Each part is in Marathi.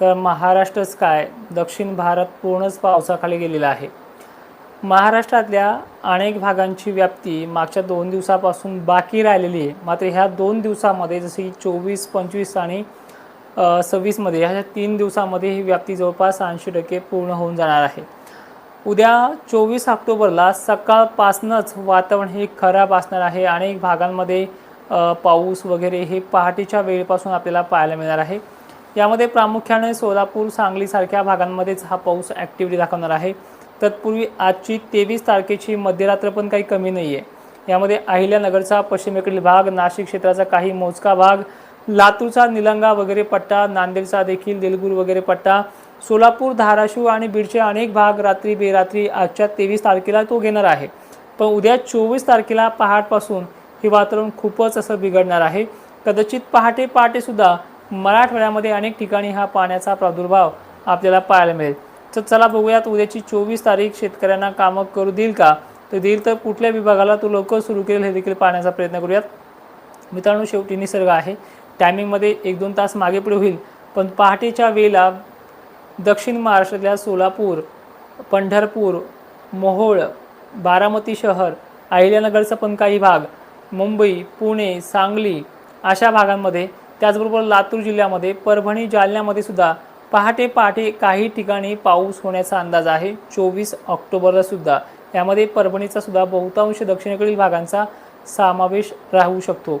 तर महाराष्ट्रच काय? दक्षिण भारत पूर्णच पावसाखाली गेलेला आहे. महाराष्ट्रातल्या अनेक भागांची व्याप्ती मागच्या दोन दिवसापासून बाकी राहिलेली आहे. मात्र ह्या दोन दिवसामध्ये जसे की चोवीस पंचवीस आणि सव्वीसमध्ये ह्या तीन दिवसामध्ये ही व्याप्ती जवळपास ऐंशी टक्के पूर्ण होऊन जाणार आहे. उद्या चोवीस ऑक्टोबरला सकाळपासूनच वातावरण हे खराब असणार आहे. अनेक भागांमध्ये पाऊस वगैरे हे पहाटेच्या वेळेपासून आपल्याला पाहायला मिळणार आहे. यामध्ये प्रामुख्याने सोलापूर सांगलीसारख्या भागांमध्येच हा पाऊस ॲक्टिव्हिटी दाखवणार आहे. तत्पूर्वी आजची तेवीस तारखेची मध्यरात्र पण काही कमी नाही आहे यामध्ये अहिल्यानगरचा पश्चिमेकडील भाग नाशिक क्षेत्राचा काही मोजका भाग लातूरचा निलंगा वगैरे पट्टा नांदेडचा देखील देलगूर वगैरे पट्टा सोलापूर धाराशिव आणि बीडचे अनेक भाग रात्री बेरात्री आजच्या तेवीस तारखेला तो घेणार आहे. पण उद्या चोवीस तारखेला पहाटपासून हे वातावरण खूपच असं बिघडणार आहे. कदाचित पहाटे पहाटेसुद्धा मराठवाड्यामध्ये अनेक ठिकाणी हा पाण्याचा प्रादुर्भाव आपल्याला पाहायला मिळेल. तर चला बघूयात उद्याची चोवीस तारीख शेतकऱ्यांना कामं करू देईल का? तर देईल तर कुठल्या विभागाला तो लवकर सुरू केलं हे देखील पाहण्याचा प्रयत्न करूयात. मित्रांनो शेवटी निसर्ग आहे. टायमिंगमध्ये एक दोन तास मागे पुढे होईल. पण पहाटेच्या वेळेला दक्षिण महाराष्ट्रातल्या सोलापूर पंढरपूर मोहोळ बारामती शहर अहिल्यानगरचा पण काही भाग मुंबई पुणे सांगली अशा भागांमध्ये त्याचबरोबर लातूर जिल्ह्यामध्ये परभणी जालन्यामध्ये सुद्धा पहाटे पहाटे काही ठिकाणी पाऊस होण्याचा अंदाज आहे. चोवीस ऑक्टोबरला सुद्धा. यामध्ये परभणीचा सुद्धा बहुतांश दक्षिणेकडील भागांचा समावेश राहू शकतो.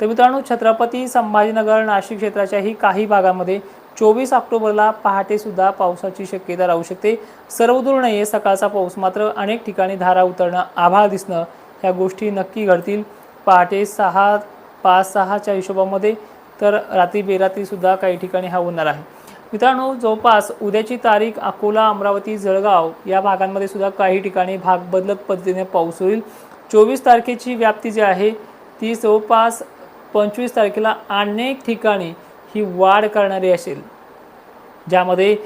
तर मित्रांनो छत्रपती संभाजीनगर नाशिक क्षेत्राच्याही काही भागामध्ये चोवीस ऑक्टोबरला पहाटेसुद्धा पावसाची शक्यता राहू शकते. सर्वदूर नाही सकाळचा पाऊस मात्र अनेक ठिकाणी धारा उतरणं आभाळ दिसणं ह्या गोष्टी नक्की घडतील. पहाटे सहा पाच सहाच्या हिशोबामध्ये तर रात्री बेरात्रीसुद्धा काही ठिकाणी हा होणार आहे. मित्रांनो जवळपास उद्याची तारीख अकोला अमरावती जळगाव या भागांमध्ये सुद्धा काही ठिकाणी भाग बदलत पद्धतीने पाऊस होईल. चोवीस तारखेची व्याप्ती जी आहे ती जवळपास पंचवीस तारखेला अनेक ठिकाणी ही वाढ करणारी असेल. ज्यामध्ये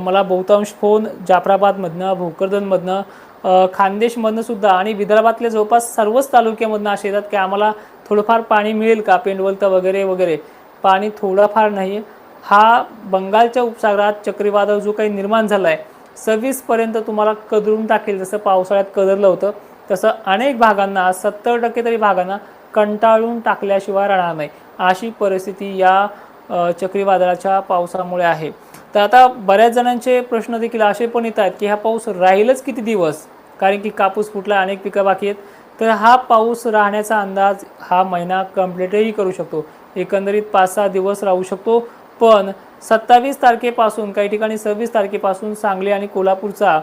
मला बहुतांश फोन जाफराबादमधनं भोकरदनमधनं खान्देशमधनं खानदेशमधनं सुद्धा आणि विदर्भातल्या जवळपास सर्वच तालुक्यामधनं असे येतात की आम्हाला थोडंफार पाणी मिळेल का? पेंडवलतं वगैरे वगैरे. पाणी थोडंफार नाही. हा बंगालच्या उपसागरात चक्रीवादळ जो काही निर्माण झाला आहे सव्वीसपर्यंत तुम्हाला कदरून टाकेल. जसं पावसाळ्यात कदरलं होतं तसं अनेक भागांना सत्तर टक्के तरी भागांना कंटाळून टाकल्याशिवाय राहणार नाही. अशी परिस्थिती या चक्रीवादळाच्या पावसामुळे आहे. तर आता बऱ्याच जणांचे प्रश्न देखील असे पण येत आहेत की हा पाऊस राहीलच किती दिवस? कारण की कापूस फुटला अनेक पिकं बाकी आहेत. तर हा पाऊस राहण्याचा अंदाज हा महिना कम्प्लीटही करू शकतो. एकंदरीत पाच सहा दिवस राहू शकतो. पण सत्तावीस तारखेपासून काही ठिकाणी सव्वीस तारखेपासून सांगली आणि कोल्हापूरचा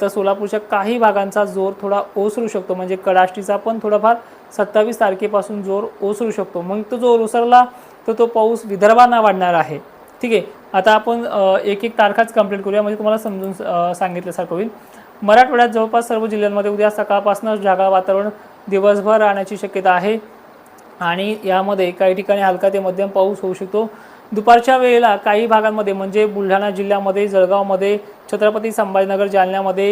तर सोलापूरच्या काही भागांचा जोर थोडा ओसरू शकतो. म्हणजे कडाष्टीचा पण थोडाफार सत्तावीस तारखेपासून जोर ओसरू शकतो. मग तो जोर ओसरला तर तो पाऊस विदर्भांना वाढणार आहे. ठीक आहे? आता आपण एक एक तारखाच कंप्लीट करूया. म्हणजे तुम्हाला समजून सांगितल्यासारखं होईल. मराठवाड्यात जवळपास सर्व जिल्ह्यांमध्ये उद्या सकाळपासूनच ढगाळ वातावरण दिवसभर राहण्याची शक्यता आहे. आणि यामध्ये काही ठिकाणी हलका ते मध्यम पाऊस होऊ शकतो. दुपारच्या वेळेला काही भागांमध्ये म्हणजे बुलढाणा जिल्ह्यामध्ये जळगावमध्ये छत्रपती संभाजीनगर जालन्यामध्ये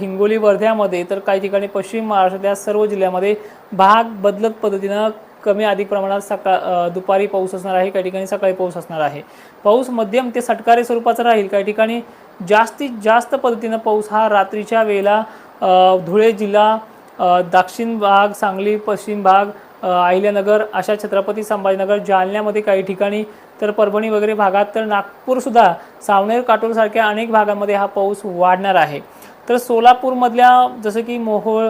हिंगोली वर्ध्यामध्ये तर काही ठिकाणी पश्चिम महाराष्ट्रातल्या सर्व जिल्ह्यामध्ये भाग बदलत पद्धतीनं कमी अधिक प्रमाणात सकाळ दुपारी पाऊस असणार आहे काही ठिकाणी सकाळी पाऊस असणार आहे. पाऊस मध्यम ते सटकारे स्वरूपाचा राहील. काही ठिकाणी जास्तीत जास्त पद्धतीनं पाऊस हा रात्रीच्या वेळेला धुळे जिल्हा दक्षिण भाग सांगली पश्चिम भाग अहिल्यानगर अशा छत्रपती संभाजीनगर जालन्यामध्ये काही ठिकाणी तर परभणी वगैरे भागात तर नागपूरसुद्धा सावनेर काटोलसारख्या अनेक भागांमध्ये हा पाऊस वाढणार आहे. तर सोलापूरमधल्या जसं की मोहोळ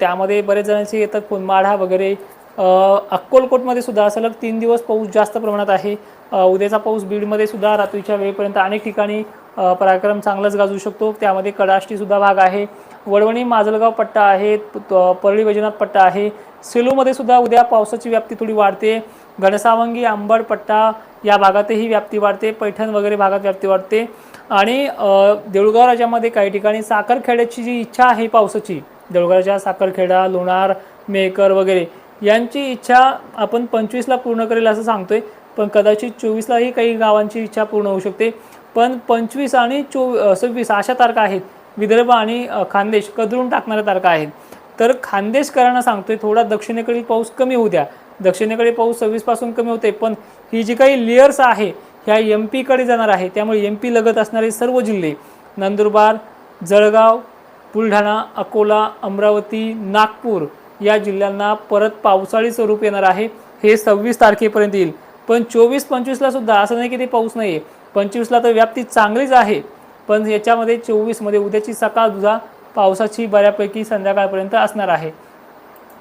त्यामध्ये बरेच जणांचे येतात पुनमाढा वगैरे अक्कोलकोटमध्ये सुद्धा सलग तीन दिवस पाऊस जास्त प्रमाणात आहे. उद्याचा पाऊस बीडमध्ये सुद्धा रात्रीच्या वेळेपर्यंत अनेक ठिकाणी पराक्रम चांगलाच गाजू शकतो. त्यामध्ये कडाष्टीसुद्धा भाग आहे. वडवणी माजलगाव पट्टा आहे त- परळी वैजनाथ पट्टा आहे. सेलूमध्ये सुद्धा उद्या पावसाची व्याप्ती थोडी वाढते. घनसावंगी आंबड पट्टा या भागातही व्याप्ती वाढते. पैठण वगैरे भागात व्याप्ती वाढते. आणि देऊळगाव राज्यामध्ये काही ठिकाणी साखरखेड्याची जी इच्छा आहे पावसाची देऊळगावच्या साखरखेडा लोणार मेकर वगैरे यांची इच्छा आपण पंचवीसला पूर्ण करेल असं सांगतोय. पण कदाचित चोवीसलाही काही गावांची इच्छा पूर्ण होऊ शकते. पण पंचवीस आणि चो सव्वीस अशा तारखा आहेत. विदर्भ आणि खानदेश कदरून टाकणाऱ्या तारखा आहेत. तर खानदेशकरांना सांगतोय थोडा दक्षिणेकडील पाऊस कमी होऊ द्या. दक्षिणेकडे पाऊस सव्वीसपासून कमी होते पण ही जी काही लेयर्स आहे ह्या एम पीकडे जाणार आहे. त्यामुळे एम पी लगत असणारे सर्व जिल्हे नंदुरबार जळगाव बुलढाणा अकोला अमरावती नागपूर या जिल्ह्यांना परत पावसाळी स्वरूप येणार आहे. हे सव्वीस तारखेपर्यंत येईल. पण चोवीस पंचवीसला सुद्धा असं नाही की ते पाऊस नाही आहे पंचवीसला तर व्याप्ती चांगलीच आहे. पण याच्यामध्ये चोवीसमध्ये उद्याची सकाळ सुद्धा पावसाची बऱ्यापैकी संध्याकाळपर्यंत असणार आहे.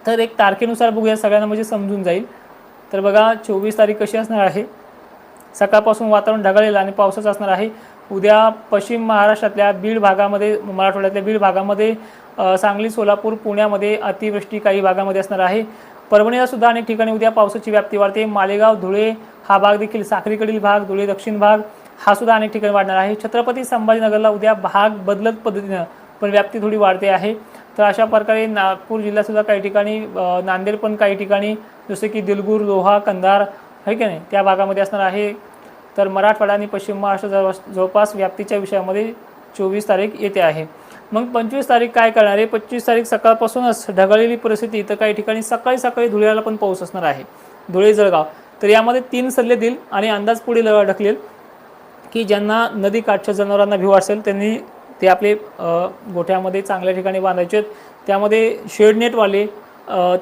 तर एक तारखेनुसार बघूया सगळ्यांना म्हणजे समजून जाईल. तर बघा चोवीस तारीख कशी असणार आहे? सकाळपासून वातावरण ढगाळलेलं आणि पावसाचं असणार आहे. उद्या पश्चिम महाराष्ट्रातल्या बीड भागामध्ये मराठवाड्यातल्या बीड भागामध्ये सांगली सोलापूर पुण्यामध्ये अतिवृष्टी काही भागामध्ये असणार आहे. परभणीला सुद्धा अनेक ठिकाणी उद्या पावसाची व्याप्ती वाढते. मालेगाव धुळे हा भाग देखील साखरीकडील भाग धुळे दक्षिण भाग हा सुद्धा अनेक ठिकाणी वाढणार आहे. छत्रपती संभाजीनगरला उद्या भाग बदलत पद्धतीनं पण व्याप्ती थोडी वाढते आहे. तर अशा प्रकारे नागपूर जिल्ह्यातसुद्धा काही ठिकाणी नांदेड पण काही ठिकाणी जसे की दिलगूर लोहा कंधार आहे की नाही त्या भागामध्ये असणार आहे. तर मराठवाडा आणि पश्चिम महाराष्ट्र जवळ जवळपास व्याप्तीच्या विषयामध्ये चोवीस तारीख येते आहे. मग पंचवीस तारीख काय करणार आहे? पंचवीस तारीख सकाळपासूनच ढगाळलेली परिस्थिती. तर काही ठिकाणी सकाळी सकाळी धुळ्याला पण पाऊस असणार आहे. धुळे जळगाव. तर यामध्ये तीन सल्ले देईल आणि अंदाज पुढे ल- ढकलेल की ज्यांना नदी काठच्या जनावरांना भिव असेल त्यांनी ते आपले गोठ्यामध्ये चांगल्या ठिकाणी बांधायचे आहेत. त्यामध्ये शेडनेटवाले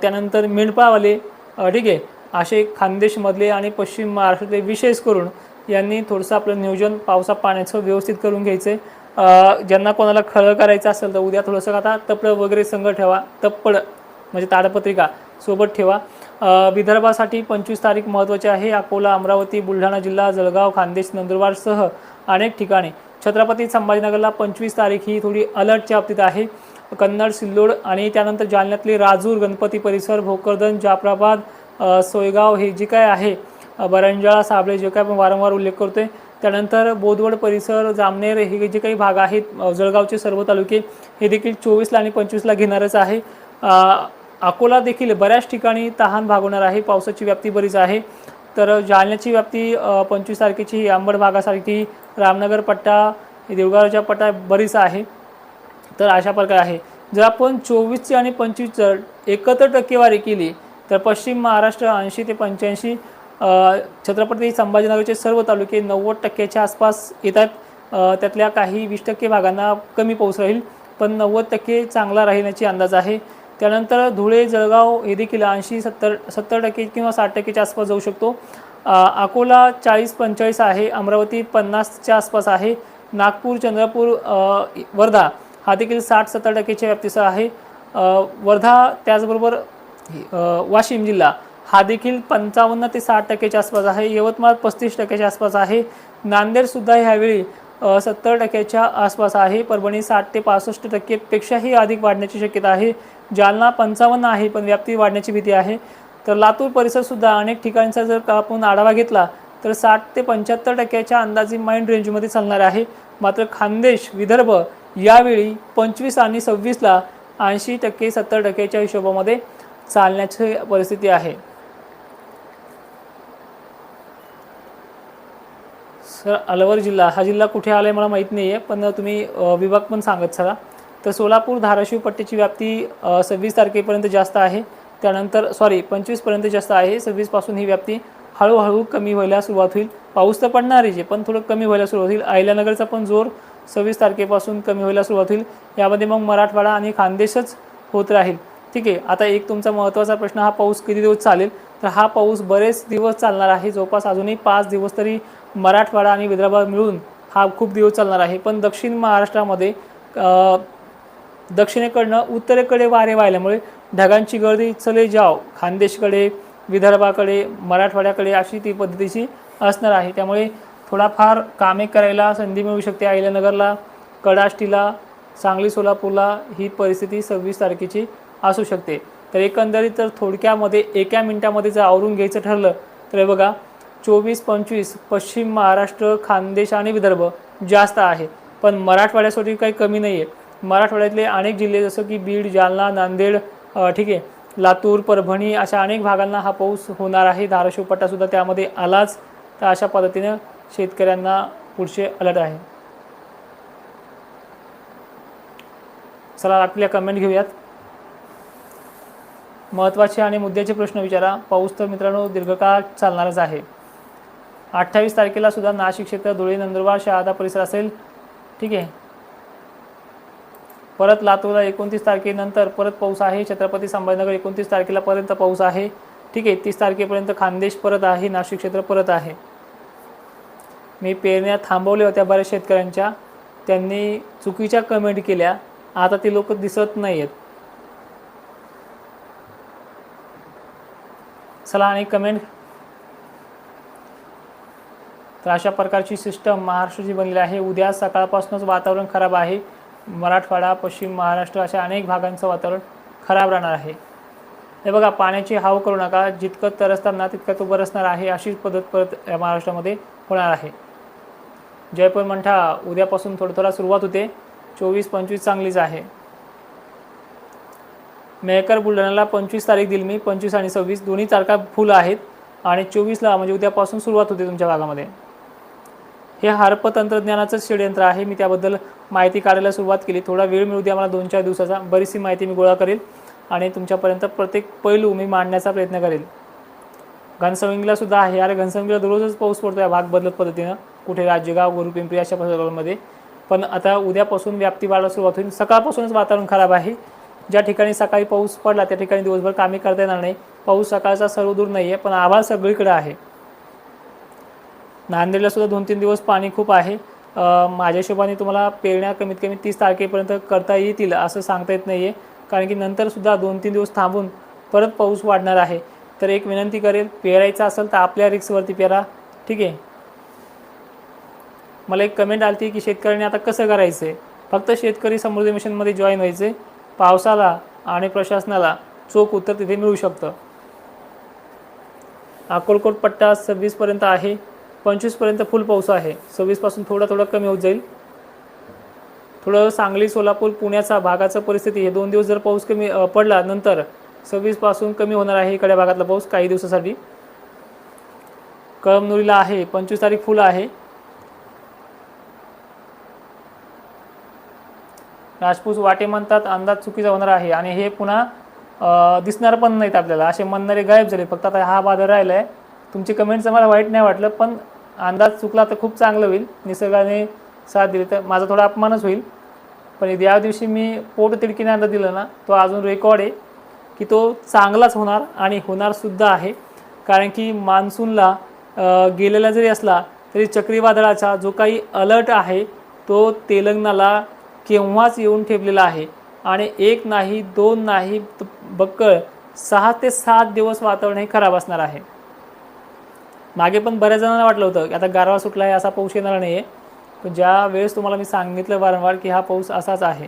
त्यानंतर मेंढपाळवाले ठीक आहे असे खानदेशमधले आणि पश्चिम महाराष्ट्रातले विशेष करून यांनी थोडंसं आपलं नियोजन पावसा पाण्याचं व्यवस्थित करून घ्यायचं आहे ज्यांना कोणाला खळं करायचं असेल तर उद्या थोडंसं आता तपलं वगैरे संघ ठेवा तप्पड म्हणजे ताडपत्रिका सोबत ठेवा. विदर्भासाठी पंचवीस तारीख महत्त्वाची आहे. अकोला अमरावती बुलढाणा जिल्हा जळगाव खानदेश नंदुरबारसह अनेक ठिकाणी. छत्रपती संभाजीनगरला पंचवीस तारीख ही थोडी अलर्टच्या बाबतीत आहे. कन्नड सिल्लोड आणि त्यानंतर जालन्यातले राजूर गणपती परिसर भोकरदन जाफराबाद सोयगाव हे जे काय आहे बरंजाळा साबळे जे काय आपण वारंवार उल्लेख करतोय त्यानंतर बोदवड परिसर जामनेर हे जे काही भाग आहेत जळगावचे सर्व तालुके हे देखील चोवीसला आणि पंचवीसला घेणारच आहे. अकोला देखील बऱ्याच ठिकाणी तहान भागवणार आहे पावसाची व्याप्ती बरीच आहे. तर जालन्याची व्याप्ती पंचवीस तारखेची ही आंबड भागासारखी रामनगर पट्टा देवगावच्या पट्टा बरीच आहे. तर अशा प्रकारे आहे. जर आपण चोवीसची आणि पंचवीस जर एकत्र टक्केवारी केली तर पश्चिम महाराष्ट्र ऐंशी ते पंच्याऐंशी छत्रपती संभाजीनगरचे सर्व तालुके नव्वद टक्क्याच्या आसपास येतात. त्यातल्या काही वीस टक्के भागांना कमी पाऊस राहील पण नव्वद टक्के चांगला राहण्याची अंदाज आहे. त्यानंतर धुळे जळगाव हे देखील ऐंशी सत्तर सत्तर टक्के किंवा साठ टक्केच्या आसपास जाऊ शकतो. अकोला चाळीस पंचेचाळीस आहे अमरावती पन्नासच्या आसपास आहे नागपूर चंद्रपूर वर्धा हा देखील साठ सत्तर टक्केच्या व्याप्तीचा आहे. वर्धा त्याचबरोबर वाशिम जिल्हा हा देखील पंचावन्न ते साठ टक्क्याच्या आसपास आहे. यवतमाळ पस्तीस टक्क्याच्या आसपास आहे. नांदेडसुद्धा ह्यावेळी सत्तर टक्क्याच्या आसपास आहे. परभणी साठ ते पासष्ट टक्केपेक्षाही अधिक वाढण्याची शक्यता आहे. जालना पंचावन्न आहे पण व्याप्ती वाढण्याची भीती आहे. तर लातूर परिसरसुद्धा अनेक ठिकाणचा जर का आपण आढावा घेतला तर साठ ते पंच्याहत्तर टक्क्याच्या अंदाजे माइंड रेंजमध्ये चालणार आहे. मात्र खानदेश विदर्भ यावेळी पंचवीस आणि सव्वीसला ऐंशी टक्के सत्तर टक्क्याच्या हिशोबामध्ये चालण्याची परिस्थिती आहे. सर अलवर जिल्हा हा जिल्हा कुठे आला आहे मला माहीत नाही आहे पण तुम्ही विभाग पण सांगत सरा तर सोलापूर धाराशिव पट्टीची व्याप्ती सव्वीस तारखेपर्यंत जास्त आहे. त्यानंतर सॉरी पंचवीसपर्यंत जास्त आहे. सव्वीसपासून ही व्याप्ती हळूहळू कमी व्हायला सुरुवात होईल. पाऊस तर पडणार आहे पण थोडं कमी व्हायला सुरुवात होईल. अहिल्यानगरचा पण जोर सव्वीस तारखेपासून कमी व्हायला सुरुवात होईल. यामध्ये मग मराठवाडा आणि खानदेशच होत राहील. ठीक आहे आता एक तुमचा महत्त्वाचा प्रश्न हा पाऊस किती दिवस चालेल? तर हा पाऊस बरेच दिवस चालणार आहे. जवळपास अजूनही पाच दिवस तरी मराठवाडा आणि विदर्भात मिळून हा खूप दिवस चालणार आहे. पण दक्षिण महाराष्ट्रामध्ये दक्षिणेकडनं उत्तरेकडे वारे वाहिल्यामुळे ढगांची गर्दी चले जाव खानदेशकडे विदर्भाकडे मराठवाड्याकडे अशी ती पद्धतीची असणार आहे. त्यामुळे थोडाफार कामे करायला संधी मिळू शकते. अहिल्यानगरला कडाष्टीला सांगली सोलापूरला ही परिस्थिती सव्वीस तारखेची असू शकते. तर एकंदरीत तर थोडक्यामध्ये एका मिनिटामध्ये जर आवरून घ्यायचं ठरलं तर बघा चोवीस पंचवीस पश्चिम महाराष्ट्र खानदेश आणि विदर्भ जास्त आहे. पण मराठवाड्यासाठी काही कमी नाही आहे मराठवाड्यातले अनेक जिल्हे जसं की बीड जालना नांदेड ठीक आहे लातूर परभणी अशा अनेक भागांना हा पाऊस होणार आहे. धाराशिव पट्टासुद्धा त्यामध्ये आलाच. तर अशा पद्धतीनं शेतकऱ्यांना पुढचे अलर्ट आहे. चला आपल्या कमेंट घेऊयात. महत्त्वाचे आणि मुद्द्याचे प्रश्न विचारा. पाऊस तर मित्रांनो दीर्घकाळ चालणारच आहे. अठ्ठावीस तारखेला सुद्धा नाशिक क्षेत्र धुळे नंदुरबार शहादा परिसर असेल. ठीक आहे. परत लातूरला एकोणतीस तारखेनंतर परत पाऊस आहे. छत्रपती संभाजीनगर एकोणतीस तारखेला पर्यंत पाऊस आहे. ठीक आहे. तीस तारखेपर्यंत खानदेश परत आहे. नाशिक क्षेत्र परत आहे. मी पेरण्या थांबवल्या होत्या बऱ्याच शेतकऱ्यांच्या. त्यांनी चुकीच्या कमेंट केल्या. आता ती लोक दिसत नाही आहेत चला आणि कमेंट तर अशा प्रकारची सिस्टम महाराष्ट्राची बनलेली आहे. उद्या सकाळपासूनच वातावरण खराब आहे. मराठवाडा पश्चिम महाराष्ट्र अशा अनेक भागांचं वातावरण खराब राहणार आहे. हे बघा पाण्याची हाव करू नका. जितकं तरसताना तितकं तो बरसणार आहे. अशीच पद्धत परत या महाराष्ट्रामध्ये होणार आहे. जयपूर मंठा उद्यापासून थोडं थोडा सुरुवात होते. चोवीस पंचवीस चांगलीच आहे. मेहकर बुलढाण्याला पंचवीस तारीख दिली मी. पंचवीस आणि सव्वीस दोन्ही तारखा फुल आहेत. आणि चोवीसला म्हणजे उद्यापासून सुरुवात होते तुमच्या भागामध्ये. हे हार्प तंत्रज्ञानाचं षडयंत्र आहे. मी त्याबद्दल माहिती काढायला सुरुवात केली. थोडा वेळ मिळू द्या मला दोन चार दिवसाचा. बरीचशी माहिती मी गोळा करेल आणि तुमच्यापर्यंत प्रत्येक पैलू मी मांडण्याचा प्रयत्न करेल. घनसवंगीला सुद्धा आहे. अरे घनसवंगीला दररोजच पाऊस पडतो या भाग बदलत पद्धतीनं. कुठे राज्यगाव गुरुपिंपरी अशा भागांमध्ये पण आता उद्यापासून व्याप्ती वाढायला सुरुवात होईल. सकाळपासूनच वातावरण खराब आहे. ज्या ठिकाणी सकाळी पाऊस पडला त्या ठिकाणी दिवसभर कामे करता येणार नाही. पाऊस सकाळचा सर्व दूर नाही आहे पण आभाळ सगळीकडे आहे. नांदेडला सुद्धा दोन तीन दिवस पाणी खूप आहे. माझ्या हिशोबाने तुम्हाला पेरण्या कमीत कमी तीस तारखेपर्यंत करता येतील असं सांगता येत नाही आहे कारण की नंतरसुद्धा दोन तीन दिवस थांबून परत पाऊस वाढणार आहे. तर एक विनंती करेल पेरायचं असेल तर आपल्या रिक्सवरती पेरा. ठीक आहे? मला एक कमेंट आली की शेतकऱ्यांनी आता कसं करायचं आहे फक्त शेतकरी समृद्धी मिशनमध्ये जॉईन व्हायचे पावसाला आणि प्रशासनाला चोख उत्तर तिथे मिळू शकतं. अकोलकोट पट्टा सव्वीसपर्यंत आहे. पंचवीसपर्यंत फुल पाऊस आहे. सव्वीसपासून थोडा थोडा कमी होत जाईल. थोडं सांगली सोलापूर पुण्याचा भागाचा परिस्थिती हे दोन दिवस जर पाऊस कमी पडला नंतर सव्वीसपासून कमी होणार आहे इकडे भागातला पाऊस काही दिवसासाठी. कळमनुरीला आहे पंचवीस तारीख फुल आहे. राजपूत वाटे म्हणतात अंदाज चुकीचा होणार आहे आणि हे पुन्हा दिसणार पण नाहीत आपल्याला. असे म्हणणारे गायब झाले. फक्त आता हा बाजार राहिला आहे तुमची कमेंटचं मला वाईट नाही वाटलं पण अंदाज चुकला तर खूप चांगलं होईल. निसर्गाने साथ दिली तर माझा थोडा अपमानच होईल. पण या दिवशी मी पोट तिडकीने अंदाज दिला ना तो अजून रेकॉर्ड आहे की तो चांगलाच होणार आणि होणारसुद्धा आहे. कारण की मान्सूनला गेलेला जरी असला तरी चक्रीवादळाचा जो काही अलर्ट आहे तो तेलंगणाला केव्हाच येऊन ठेवलेला आहे. आणि एक नाही दोन नाही त- बक्कळ सहा ते सात दिवस वातावरण हे खराब असणार आहे. मागे पण बऱ्याच जणांना वाटलं होतं की आता गारवा सुटला आहे असा पाऊस येणार नाही आहे पण ज्या वेळेस तुम्हाला मी सांगितलं वारंवार की हा पाऊस असाच आहे.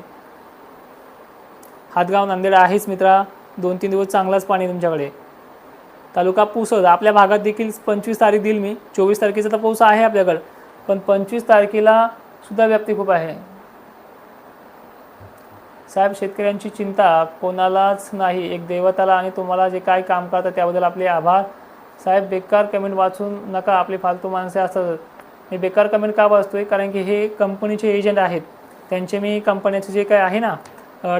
हातगाव नांदेड आहेच मित्रा. दोन तीन दिवस चांगलाच पाणी तुमच्याकडे. तालुका पुसद आपल्या भागात देखील पंचवीस तारीख देईल मी. चोवीस तारखेचा तर पाऊस आहे आपल्याकडं. पण पंचवीस तारखेला सुद्धा व्याप्ती खूप आहे. साहेब शेतकऱ्यांची चिंता कोणालाच नाही. एक देवताला आणि तुम्हाला जे काय काम करतात त्याबद्दल आपले आभार. साहेब बेकार कमेंट वाचून नका. आपली फालतू माणसे असतात. मी बेकार कमेंट का वाचतो आहे कारण की हे कंपनीचे एजंट आहेत. त्यांचे मी कंपन्याचे जे काय आहे ना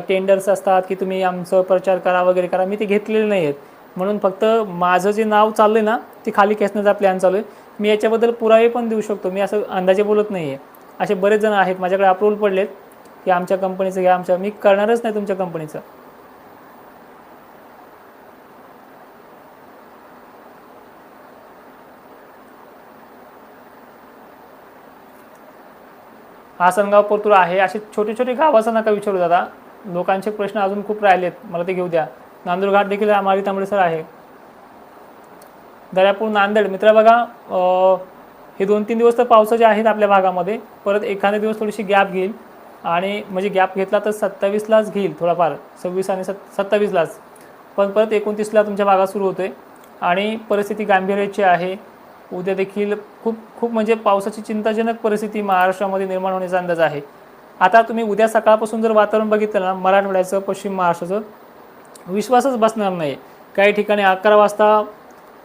टेंडर्स असतात की तुम्ही आमचं प्रचार करा वगैरे करा मी ते घेतलेले नाही आहेत. म्हणून फक्त माझं जे नाव चाललं आहे ना ते खाली खेचण्याचा प्लॅन चालू आहे. मी याच्याबद्दल पुरावे पण देऊ शकतो. मी असं अंदाजे बोलत नाही आहे असे बरेच जण आहेत. माझ्याकडे अप्रूव्हल पडलेत. की आमच्या कंपनीचं घ्या आमच्या मी करणारच नाही तुमच्या कंपनीचं आसनगाव परतूर आहे असे छोटे छोटे गावाचं नका विचारू दादा. लोकांचे प्रश्न अजून खूप राहिलेत मला ते घेऊ द्या. नांदूरघाट देखील मारी तांबडे सर आहे. दर्यापूर नांदेड मित्र बघा हे दोन तीन दिवस तर पावसाचे आहेत आपल्या भागामध्ये. परत एखादा दिवस थोडीशी गॅप घेईल. आणि म्हणजे गॅप घेतला तर सत्तावीसलाच घेईल थोडाफार सव्वीस आणि सत् सत्तावीसलाच. पण परत एकोणतीसला तुमच्या भागात सुरू होते आणि परिस्थिती गांभीर्याची आहे. उद्या देखील खूप खूप म्हणजे पावसाची चिंताजनक परिस्थिती महाराष्ट्रामध्ये निर्माण होण्याचा अंदाज आहे. आता तुम्ही उद्या सकाळपासून जर वातावरण बघितलं ना मराठवाड्याचं पश्चिम महाराष्ट्राचं विश्वासच बसणार नाही काही ठिकाणी अकरा वाजता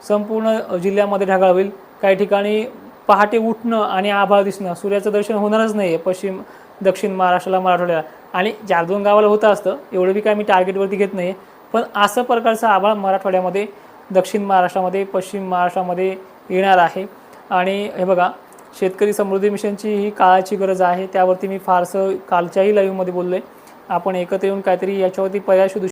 संपूर्ण जिल्ह्यामध्ये ढगाळ होईल. काही ठिकाणी पहाटे उठणं आणि आभाळ दिसणं सूर्याचं दर्शन होणारच नाही आहे पश्चिम दक्षिण महाराष्ट्राला मराठवाड्याला. आणि चार दोन गावाला होतं असतं एवढं बी काय मी टार्गेटवरती घेत नाही पण असं प्रकारचं आभाळ मराठवाड्यामध्ये दक्षिण महाराष्ट्रामध्ये पश्चिम महाराष्ट्रामध्ये येणार आहे. आणि हे बघा शेतकरी समृद्धी मिशनची ही काळाची गरज आहे. त्यावरती मी फारसं कालच्याही लाईव्हमध्ये बोललो आहे आपण एकत्र येऊन काहीतरी याच्यावरती पर्याय शोधू